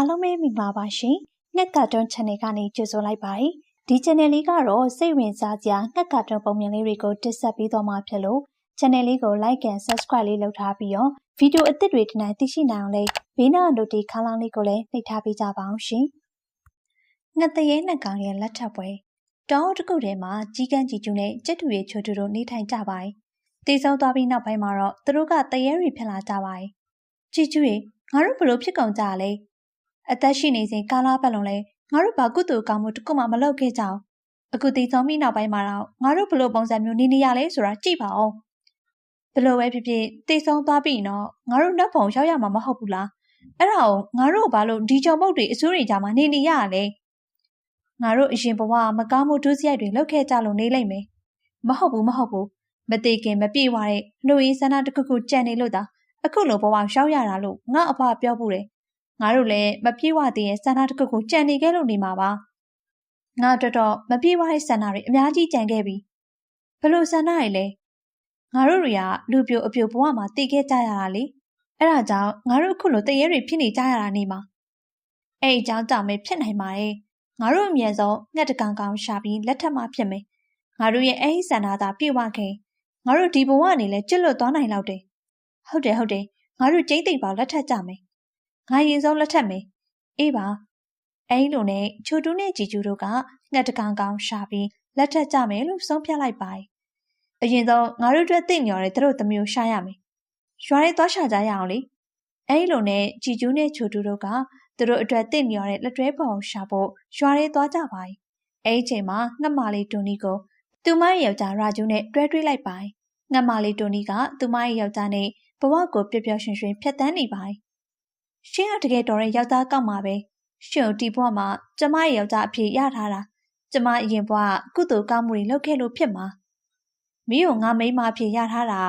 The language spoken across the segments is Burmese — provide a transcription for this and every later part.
အားလုံးပဲမင်္ဂလာပါရှင်။ငှက်ကာတွန်း channel ကနေကြိုဆိုလိုက်ပါတယ်။ဒီ channel လေးကတော့စိတ်ဝင်စားစရာငှက်ကာတွန်းပုံမြင်လေးတွေကိုတင်ဆက်ပေးသွားမှာဖြစ်လို့ channel လေးကို like and subscribe လေးလုပ်ထားပြီးတော့ဗီဒီယိုအသစ်တွေဒီနေ့သိရှိနိုင်အောင်လေးဘေးနား notification ခန်းလေးကိုလည်းနှိပ်ထားပေးကြပါအောင်ရှင်။ငှက်တရေနှက်ကောင်ရဲ့လက်ထပ်ပွဲတောင်းတကုတ်ထဲမှာကြီးကန်းကြီးကျူးနဲ့ကြက်တူရဲ့ချိုတူတို့နေထိုင်ကြပါတယ်။တည်ဆုံသွားပြီးနောက်ပိုင်းမှာတော့သူတို့ကတရေတွေဖြစ်လာကြပါတယ်။ကြီးကျူးရေငါတို့ဘလို့ဖြစ်ကုန်ကြလဲ အသက်ရှိနေစဉ်ကာလာပတ်လုံးလဲငါတို့ဘာကုသိုလ်ကောင်းမှုတစ်ခုမှမလုပ်ခဲ့ကြအောင်အခုတည်ဆုံးပြီးနောက်ပိုင်းမှာတော့ငါတို့ဘလို့ပုံစံမျိုးနေနေရလဲဆိုတာကြည့်ပါဦးဘလို့ပဲဖြစ်ဖြစ်တည်ဆုံးသွားပြီးတော့ငါတို့နှက်ပုံရောက်ရမှာမဟုတ်ဘူးလားအဲ့ဒါကိုငါတို့ဘာလို့ဒီကြုံပုတ်တွေအစိုးရကြမှာနေနေရရလဲငါတို့အရင်ဘဝမကောင်းမှုဒုစရိုက်တွေလုပ်ခဲ့ကြလို့နေလိမ့်မယ်မဟုတ်ဘူးမဟုတ်ဘူးမသေးခင်မပြေဝတဲ့လူရင်းဆန္ဒတစ်ခုခုကြံနေလို့သာအခုလိုဘဝရောက်ရတာလို့ငါအဖပြောဘူးတယ် ငါတို့လည်းမပြေဝသေးတဲ့ဆန္ဒတစ်ခုကိုကြံနေခဲ့လို့နေမှာပါငါတော်တော်မပြေဝတဲ့ဆန္ဒတွေအများကြီးကြံခဲ့ပြီဘလို့ဆန္ဒတွေလဲငါတို့တွေကလူပြိုအပြိုဘဝမှာတည်ခဲ့ကြရတာလေအဲ့ဒါကြောင့်ငါတို့အခုလိုတရေတွေဖြစ်နေကြရတာနေမှာအဲ့အကြောင်းကြောင့်ပဲဖြစ်နိုင်ပါတယ်ငါတို့အမြဲဆုံးငှက်တကောင်ကောင်ရှာပြီးလက်ထက်မှဖြစ်မယ်ငါတို့ရဲ့အဲ့ဒီဆန္ဒသာပြေဝခင်ငါတို့ဒီဘဝအနေနဲ့ကျွတ်လွတ်သွားနိုင်လောက်တယ်ဟုတ်တယ်ဟုတ်တယ်ငါတို့ကျိမ့်သိပ်ပါလက်ထက်ကြမယ် ငါရင်ဆုံးလက်ထက်မယ်အေးပါအဲလိုနဲ့ချိုတူးနဲ့ជីကျူတို့ကငှက်တကောင်ကောင်ရှာပြီးလက်ထက်ကြမယ်လို့ဆုံးဖြတ်လိုက်ပါတယ်အရင်ဆုံးငါတို့အတွက်သိညော်တဲ့သူတို့သမီးကိုရှာရမယ်ရွာရဲသွားရှာကြရအောင်လေအဲလိုနဲ့ជីကျူးနဲ့ချိုတူးတို့ကသူတို့အတွက်သိညော်တဲ့လက်တွဲပေါ်ရှာဖို့ရွာရဲသွားကြပါတယ်အဲဒီချိန်မှာငှက်မာလေးတူနီကိုသူမရဲ့ယောက်ျားရာဂျူးနဲ့တွဲတွေးလိုက်ပါတယ်ငှက်မာလေးတူနီကသူမရဲ့ယောက်ျားနဲ့ဘဝကိုပျော်ပျော်ရွှင်ရွှင်ဖြတ်သန်းနေပါတယ်။ ရှင်ကတကယ်တော်တဲ့ယောက်ျားကောက်မှာပဲ။ရှင်ဒီဘဝမှာကျမရဲ့ယောက်ျားအဖြစ်ရထားတာ။ကျမအရင်ဘဝကုသိုလ်ကောင်းမှုတွေလုပ်ခဲ့လို့ဖြစ်မှာ။မင်းကိုငါမိမအဖြစ်ရထားတာ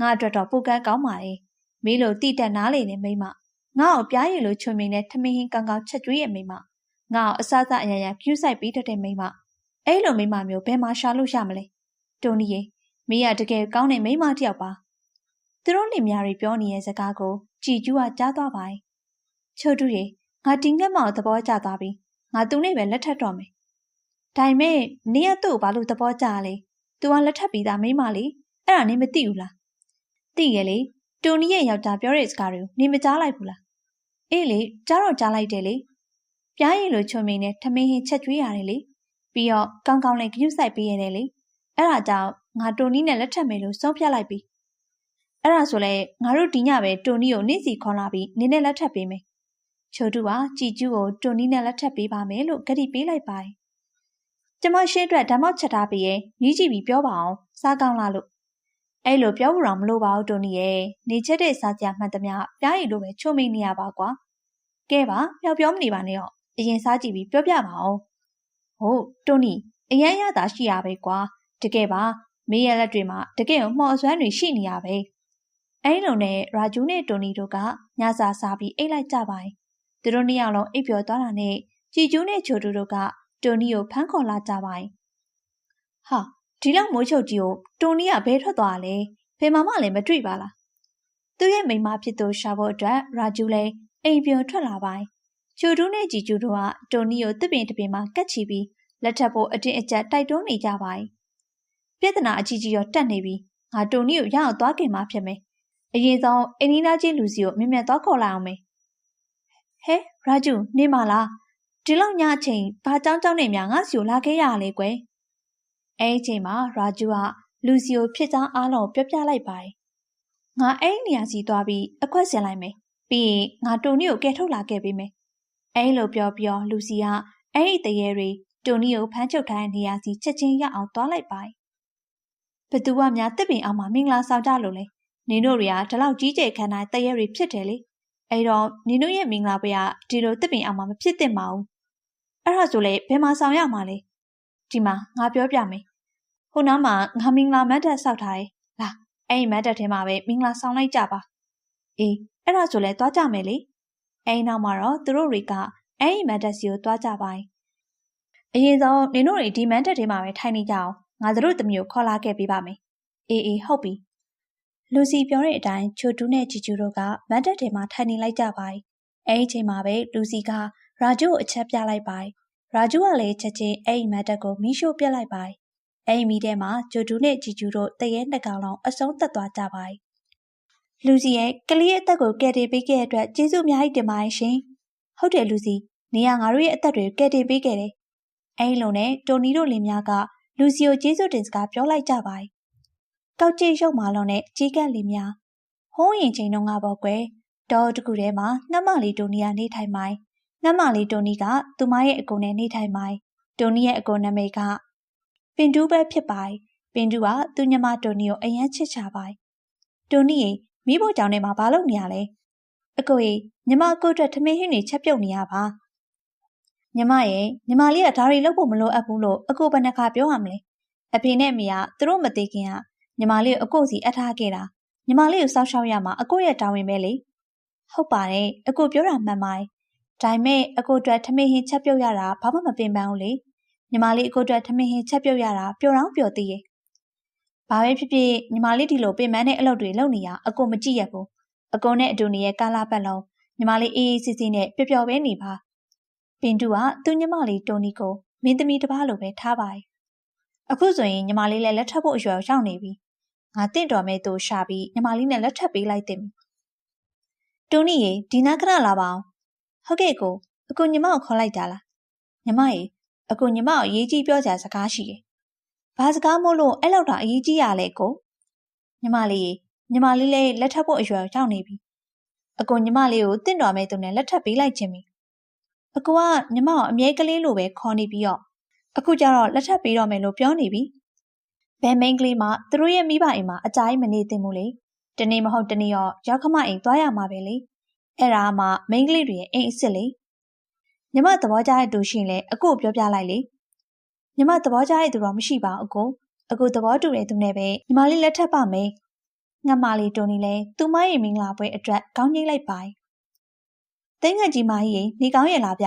ငါအတွက်တော့ပုတ်ကန်းကောင်းပါလေ။မင်းလိုတိတက်နားလေနေမိမ။ငါ့ကိုပြားရည်လိုချွေမိန်နဲ့ထမင်းဟင်းကောင်းကောင်းချက်ကျွေးရဲ့မိမ။ငါ့ကိုအစားအစာအရာရာပြူးဆိုင်ပြီးတတ်တဲ့မိမ။အဲ့လိုမိမမျိုးဘယ်မှာရှာလို့ရမလဲ။တိုနီရေမင်းကတကယ်ကောင်းတဲ့မိမတစ်ယောက်ပါ။ သူတို့လင်မယားတွေပြောနေတဲ့စကားကိုကြည်ကျူးကကြားသွားပါတယ်။ချိုတူရေငါတင်ငက်မောင်သဘောကျသွားပြီ။ငါသူနဲ့ပဲလက်ထပ်တော့မယ်။ဒါပေမဲ့နေရသူ့ဘာလို့သဘောကျလဲ။ तू ကလက်ထပ်ပြီးသားမိမလေး။အဲ့ဒါနေမသိဘူးလား။သိရဲ့လေ။တူနီရဲ့ယောက်ျားပြောတဲ့စကားတွေကိုနေမကြားလိုက်ဘူးလား။အေးလေကြားတော့ကြားလိုက်တယ်လေ။ပြားရည်လိုချုံမိန်နဲ့ထမင်းဟင်းချက်ကျွေးရတယ်လေ။ပြီးတော့ကောင်းကောင်းလေးဂရုစိုက်ပေးရတယ်လေ။အဲ့ဒါကြောင့်ငါတူနီနဲ့လက်ထပ်မယ်လို့ဆုံးဖြတ်လိုက်ပြီ။ အဲ့ဒါဆိုလဲငါတို့ဒီညပဲတိုနီကိုနေ့စီခေါ်လာပြီးနင်းနဲ့လက်ထပ်ပေးမယ်ချိုတူကကြည်ကျူးကိုတိုနီနဲ့လက်ထပ်ပေးပါမယ်လို့ဂတိပေးလိုက်ပါတယ်ကျမရှင်းအတွက်ဓမ္မောက်ချက်ထားပြီးရင်မြည်ကြည့်ပြီးပြောပါအောင်စားကောင်းလားလို့အဲ့လိုပြောဖို့တော့မလိုပါဘူးတိုနီရဲ့နေချက်တဲ့စားကြမှန်သမျှပြားရည်လိုပဲချုံမိနေရပါကွာကဲပါပျောက်ပြောမနေပါနဲ့တော့အရင်စားကြည့်ပြီးပြောပြပါအောင်ဟုတ်တိုနီအရန်ရတာရှိရပဲကွာတကယ်ပါမေးရလက်တွေမှာတကယ်ကိုမှော်အစွမ်းတွေရှိနေရပဲ အဲလိုနဲ့ရာဂျူးနဲ့တိုနီတို့ကညစာစားပြီးအိတ်လိုက်ကြပါတယ်။သူတို့နှစ်ယောက်လုံးအိပ်ပျော်သွားတာနဲ့ကြည်ကျူးနဲ့ချိုတူတို့ကတိုနီကိုဖမ်းခေါ်လာကြပါတယ်။ဟာဒီလောက်မိုးချုပ်ကြီးကိုတိုနီကဘဲထွက်သွားလဲ။ဖေမမလည်းမတွေ့ပါလား။သူ့ရဲ့မိမဖြစ်သူရှာဖို့အတွက်ရာဂျူးလည်းအိမ်ပြန်ထွက်လာပါတယ်။ချိုတူးနဲ့ကြည်ကျူးတို့ကတိုနီကိုတစ်ပင်တစ်ပင်မှာကတ်ချီပြီးလက်ထပ်ဖို့အတင်းအကျပ်တိုက်တွန်းနေကြပါတယ်။ပြဿနာအကြီးကြီးရောတက်နေပြီးငါတိုနီကိုရအောင်သွားခင်မှဖြစ်မယ်။ အရင်ဆုံးအင်းနီနာချင်းလူစီကိုမြင်မြတ်သွားခေါ်လိုက်အောင်မေဟဲရာဂျူနေမလားဒီလောက်ညအချိန်ဘာကြောင်းကြောင်းနဲ့များငါစီကိုလာခဲ့ရလေကွယ်အဲအချိန်မှာရာဂျူကလူစီကိုဖြစ်ချောင်းအားလုံးပြောပြလိုက်ပါတယ်ငါအဲ့နေရာစီသွားပြီးအခွက်ဆင်လိုက်မယ်ပြီးရင်ငါတူနီကိုကဲထုတ်လာခဲ့ပေးမယ်အဲလိုပြောပြောလူစီကအဲ့ဒီတရေတွေတူနီကိုဖမ်းချုပ်ထားတဲ့နေရာစီချက်ချင်းရအောင်သွားလိုက်ပါတယ်ဘသူကများတစ်ပင်အောင်မှာမင်္ဂလာဆောင်ကြလို့လဲ နင်တို့တွေကဒီလောက်ကြီးကျယ်ခမ်းနားတရက်တွေဖြစ်တယ်လေအဲ့တော့နင်တို့ရဲ့မင်္ဂလာပွဲကဒီလိုတစ်ပင်အောင်မှမဖြစ်သင့်ပါဘူးအဲ့ဒါဆိုလေဘယ်မှာဆောင်ရမှာလဲဒီမှာငါပြောပြမယ်ဟိုနားမှာငါမင်္ဂလာမတ်တက်ဆောက်ထားတယ်လာအဲ့ဒီမတ်တက်ထဲမှာပဲမင်္ဂလာဆောင်လိုက်ကြပါအေးအဲ့ဒါဆိုလဲသွားကြမယ်လေအဲ့နောက်မှာတော့သူတို့တွေကအဲ့ဒီမတ်တက်စီကိုသွားကြပါ යි အရင်ဆုံးနင်တို့တွေဒီမန်တက်ထဲမှာပဲထိုင်နေကြအောင်ငါတို့သမီးကိုခေါ်လာခဲ့ပေးပါမယ်အေးအေးဟုတ်ပြီ လူစီပြောတဲ့အတိုင်းချိုတူးနဲ့ជីကျူတို့ကမတ်တက်ထဲမှာထိုင်နေလိုက်ကြပါတယ်အဲ့ဒီချိန်မှာပဲလူစီကရာဂျိုကိုအချက်ပြလိုက်ပါရာဂျိုကလည်းချက်ချင်းအဲ့ဒီမတ်တက်ကိုမီးရှို့ပြလိုက်ပါအဲ့ဒီမီးထဲမှာဂျိုတူနဲ့ဂျီဂျူတို့တရဲနှစ်ကောင်လုံးအဆုံးသက်သွားကြပါလူစီရဲ့ကလေးရဲ့အသက်ကိုကယ်တင်ပေးခဲ့တဲ့အတွက်ကျေးဇူးအများကြီးတင်ပါတယ်ရှင်ဟုတ်တယ်လူစီနေရငါတို့ရဲ့အသက်တွေကယ်တင်ပေးခဲ့တယ်အဲ့ဒီလိုနဲ့တိုနီတို့လင်များကလူစီကိုကျေးဇူးတင်စကားပြောလိုက်ကြပါ ကောက်ကြည့်ရုပ်မာလုံးနဲ့ကြီးကပ်လင်များဟိုးရင်ချိန်တော့ငါပေါ့ကွယ်တောတကူထဲမှာငှက်မလေးတိုနီကနေထိုင်မိုင်းငှက်မလေးတိုနီကသူမရဲ့အကူနဲ့နေထိုင်မိုင်းတိုနီရဲ့အကူနာမည်ကပင်တူးပဲဖြစ်ပါပင်တူးကသူညမတိုနီကိုအယမ်းချစ်ချပါတိုနီရေမိဖို့ကြောင့်ထဲမှာဘာလုပ်နေရလဲအကိုရေညီမအကိုအတွက်ထမင်းဟင်းတွေချက်ပြုတ်နေရပါညီမရဲ့ညီမလေးကဒါတွေလုပ်ဖို့မလိုအပ်ဘူးလို့အကိုဘယ်နှခါပြောရမလဲအဖေနဲ့အမေကသူတို့မသိခင်က ညီမလေးကိုအကိုစီအထားခဲ့တာညီမလေးကိုစောက်ရှောက်ရမှာအကိုရဲ့တာဝန်ပဲလေဟုတ်ပါတယ်အကိုပြောတာမှန်ပါတယ်ဒါပေမဲ့အကိုအတွက်ထမင်းဟင်းချက်ပြုတ်ရတာဘာမှမပင်ပန်းဘူးလေညီမလေးအကိုအတွက်ထမင်းဟင်းချက်ပြုတ်ရတာပျော်တော့ပျော်သေးရဲ့ဘာပဲဖြစ်ဖြစ်ညီမလေးဒီလိုပင်ပန်းတဲ့အလုပ်တွေလုပ်နေရအကိုမကြည့်ရဘူးအကိုနဲ့အတူနေတဲ့ကာလာပတ်လုံးညီမလေးအေးအေးဆေးဆေးနဲ့ပျော်ပျော်ပဲနေပါပင်တူကသူ့ညီမလေးတိုနီကိုမင်းသမီးတစ်ပါးလိုပဲထားပါရဲ့အခုဆိုရင်ညီမလေးလည်းလက်ထပ်ဖို့အရွယ်ရောက်နေပြီ ငါတင့်တော်မဲ့သူရှာပြီးညီမလေးနဲ့လက်ထပ်ပေးလိုက်တယ်တိုနီရေဒီနာခဏလာပါအောင်ဟုတ်ကဲ့ကိုအကူညီမကိုခေါ်လိုက်တာလားညီမရေအကူညီမကိုအရေးကြီးပြောကြစကားရှိတယ်ဘာစကားမို့လို့အဲ့လောက်တောင်အရေးကြီးရလဲကိုညီမလေးညီမလေးလည်းလက်ထပ်ဖို့အရွယ်ရောက်နေပြီအကူညီမလေးကိုတင့်တော်မဲ့သူနဲ့လက်ထပ်ပေးလိုက်ခြင်းပြီအကူကညီမကိုအမြဲကလေးလိုပဲခေါ်နေပြီးတော့အခုကျတော့လက်ထပ်ပေးတော့မယ်လို့ပြောနေပြီ ဘယ်မိန်းကလေးမှသူတို့ရဲ့မိဘအိမ်မှာအကြိုင်းမနေသင့်ဘူးလေတနေ့မဟုတ်တနေ့ရောရောက်ခမအိမ်သွားရမှာပဲလေအဲ့ဒါမှမိန်းကလေးတွေရဲ့အိမ်အစ်စ်လေညီမသဘောကျတဲ့သူရှိရင်လည်းအကိုပြောပြလိုက်လေညီမသဘောကျတဲ့သူတော့မရှိပါဘူးအကိုအကိုသဘောတူတဲ့သူနဲ့ပဲညီမလေးလက်ထပ်ပါမယ်ငါမလေးတိုနီလည်းသူမရဲ့မင်္ဂလာပွဲအတွက်ကောင်းကြီးလိုက်ပါသိငှက်ကြီးမကြီးနေကောင်းရဲ့လားဗျ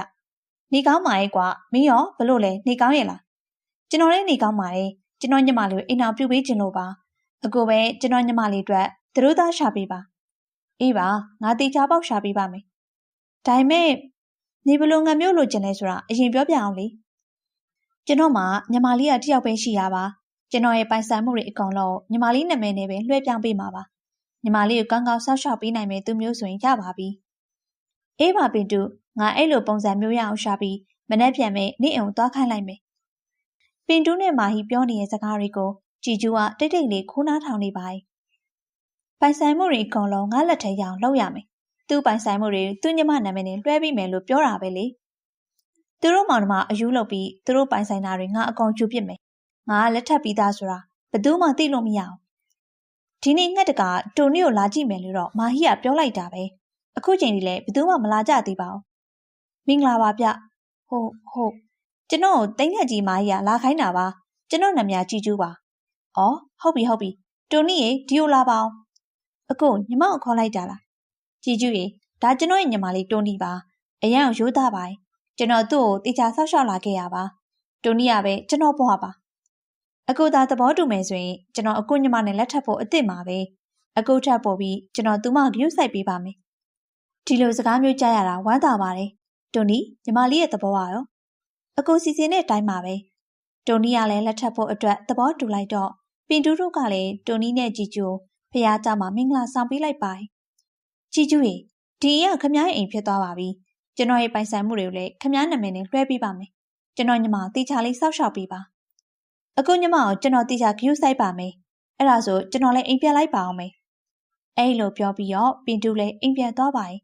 နေကောင်းပါရဲ့ကွာမင်းရောဘလို့လဲနေကောင်းရဲ့လားကျွန်တော်လည်းနေကောင်းပါတယ် ကျွန်တော်ညမလေးကိုအိမ်အောင်ပြုတ်ပေးခြင်းလို့ပါအကိုပဲကျွန်တော်ညမလေးအတွက်သူတို့သားရှာပေးပါအေးပါငါတေချာပေါက်ရှာပေးပါမယ်ဒါပေမဲ့နေဘလို့ငါမျိုးလိုချင်လဲဆိုတာအရင်ပြောပြအောင်လေကျွန်တော်မှညီမလေးကတယောက်ပဲရှိရပါကျွန်တော်ရဲ့ပိုင်ဆိုင်မှုတွေအကုန်လုံးညီမလေးနာမည်နဲ့ပဲလွှဲပြောင်းပေးမှာပါညီမလေးကိုကောင်းကောင်းဆောက်ရှောက်ပေးနိုင်မယ်သူမျိုးဆိုရင်ရပါပြီအေးပါပင်တူငါအဲ့လိုပုံစံမျိုးရအောင်ရှာပြီးမနှက်ပြန်မဲ့နေ့အောင်သွားခိုင်းလိုက်မယ် ပင်တူးနဲ့မာဟီပြောနေတဲ့စကားတွေကိုကြည်ကျူးကတိတ်တိတ်လေးခိုးနားထောင်နေပါ යි ပိုင်ဆိုင်မှုတွေအကုန်လုံးငါလက်ထဲရအောင်လုပ်ရမယ်သူ့ပိုင်ဆိုင်မှုတွေသူ့ညမနာမည်နဲ့လွှဲပြီးမယ်လို့ပြောတာပဲလေသူတို့မောင်နှမအယူလုပ်ပြီးသူတို့ပိုင်ဆိုင်တာတွေငါအကောင်ကျူပစ်မယ်ငါလက်ထပ်ပြီးသားဆိုတာဘယ်သူမှသိလို့မရအောင်ဒီနေ့ငှက်တကတိုနီကိုလာကြည့်မယ်လို့တော့မာဟီကပြောလိုက်တာပဲအခုချိန်ဒီလဲဘယ်သူမှမလာကြသေးပါဘူးမင်္ဂလာပါဗျဟုတ်ဟုတ် ကျွန်တော်ကိုတိတ်ငှက်ကြီးမာကြီးကလာခိုင်းတာပါကျွန်တော်နာမည်ကြည်ကျူးပါအော်ဟုတ်ပြီဟုတ်ပြီတိုနီရေဒီကိုလာပါအောင်အကိုညီမကိုခေါ်လိုက်တာလားကြည်ကျူးရေဒါကျွန်တော်ရဲ့ညီမလေးတိုနီပါအရန်ကိုရိုးသားပါကျွန်တော်သူ့ကိုတေချာဆောက်ရှောက်လာခဲ့ရပါတိုနီကပဲကျွန်တော်ဘွားပါအကူသာသဘောတူမယ်ဆိုရင်ကျွန်တော်အကူညီမနဲ့လက်ထပ်ဖို့အစ်စ်မှာပဲအကူထပ်ပို့ပြီးကျွန်တော်သူမဂရုစိုက်ပေးပါမယ်ဒီလိုစကားမျိုးကြားရတာဝမ်းသာပါတယ်တိုနီညီမလေးရဲ့သဘောပါရော အကူစီစဉ်တဲ့အတိုင်းပါပဲတိုနီကလည်းလက်ထပ်ဖို့အတွက်သဘောတူလိုက်တော့ပင်တူးတို့ကလည်းတိုနီနဲ့ជីကျူဖះเจ้าမှာမင်္ဂလာဆောင်ပေးလိုက်ပါជីကျူရေဒီရခမားရဲ့အိမ်ဖြစ်သွားပါပြီကျွန်တော်ရဲ့ပိုင်ဆိုင်မှုတွေကိုလည်းခမားနာမည်နဲ့လွှဲပေးပါမယ်ကျွန်တော်ညီမတေချာလေးစောက်ရှောက်ပေးပါအခုညီမကိုကျွန်တော်တေချာဂရုစိုက်ပါမယ်အဲ့ဒါဆိုကျွန်တော်လည်းအိမ်ပြန်လိုက်ပါအောင်မယ်အဲ့လိုပြောပြီးတော့ပင်တူးလည်းအိမ်ပြန်သွားပါရဲ့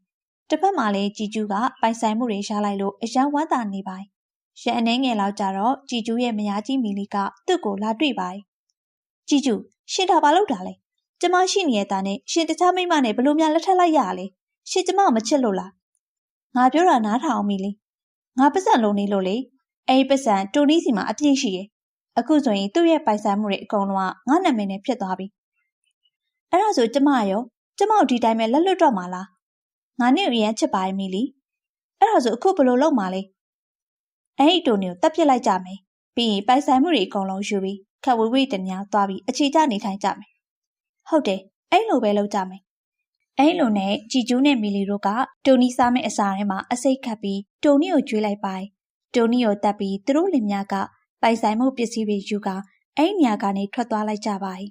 တစ်ဖက်မှာလည်းជីကျူးကပိုင်ဆိုင်မှုတွေရှားလိုက်လို့အယံဝမ်းသာနေပါ ရန်အနေငယ်လောက်ကြတော့ជីကျူးရဲ့မယားကြီးမီလီကသူ့ကိုလာတွေ့ပါជីကျူးရှင်ဒါဘာလုပ်တာလဲကျမရှိနေတဲ့တာနဲ့ရှင်တခြားမိမနဲ့ဘလို့များလက်ထပ်လိုက်ရလဲရှင်ကျမမချစ်လို့လားငါပြောတာနားထောင်အောင်မီလီငါပတ်စံလုံးနေလို့လေအဲ့ဒီပတ်စံတိုနီးစီမှာအပြည့်ရှိရဲ့အခုဆိုရင်သူ့ရဲ့ပိုင်ဆိုင်မှုတွေအကုန်လုံးကငါနာမည်နဲ့ဖြစ်သွားပြီအဲ့ဒါဆိုကျမရောကျမတို့ဒီတိုင်းပဲလက်လွတ်တော့မှာလားငါနဲ့အရင်ချစ်ပါရဲ့မီလီအဲ့ဒါဆိုအခုဘလို့လုပ်မှာလဲ အဲ့ဒီတိုနီကိုတက်ပစ်လိုက်ကြမယ်ပြီးရင်ပိုင်ဆိုင်မှုတွေအကုန်လုံးယူပြီးခက်ဝေးဝေးတ냐သွားပြီးအခြေကျနေထိုင်ကြမယ်ဟုတ်တယ်အဲ့လိုပဲလုပ်ကြမယ်အဲလိုနဲ့ကြည်ကျူးနဲ့မီလီတို့ကတိုနီစားမယ့်အစာထဲမှာအစိတ်ခတ်ပြီးတိုနီကိုကျွေးလိုက်ပိုင်တိုနီကိုတက်ပြီးသူတို့လင်မြကပိုင်ဆိုင်မှုပစ္စည်းတွေယူကာအဲ့နေရာကနေထွက်သွားလိုက်ကြပါ၏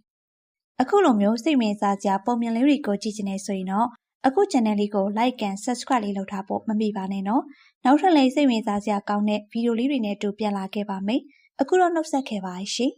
အခုလိုမျိုးစိတ်ဝင်စားစရာပုံမြင်လေးတွေကိုကြည့်ချင်နေဆိုရင်တော့ အခု channel လေးကို like and subscribe လေးလုပ်ထားဖို့မမေ့ပါနဲ့နော်နောက်ထပ်လည်းစိတ်ဝင်စားစရာကောင်းတဲ့ဗီဒီယိုလေးတွေနဲ့တူပြန်လာခဲ့ပါမယ်အခုတော့နှုတ်ဆက်ခဲ့ပါရှင်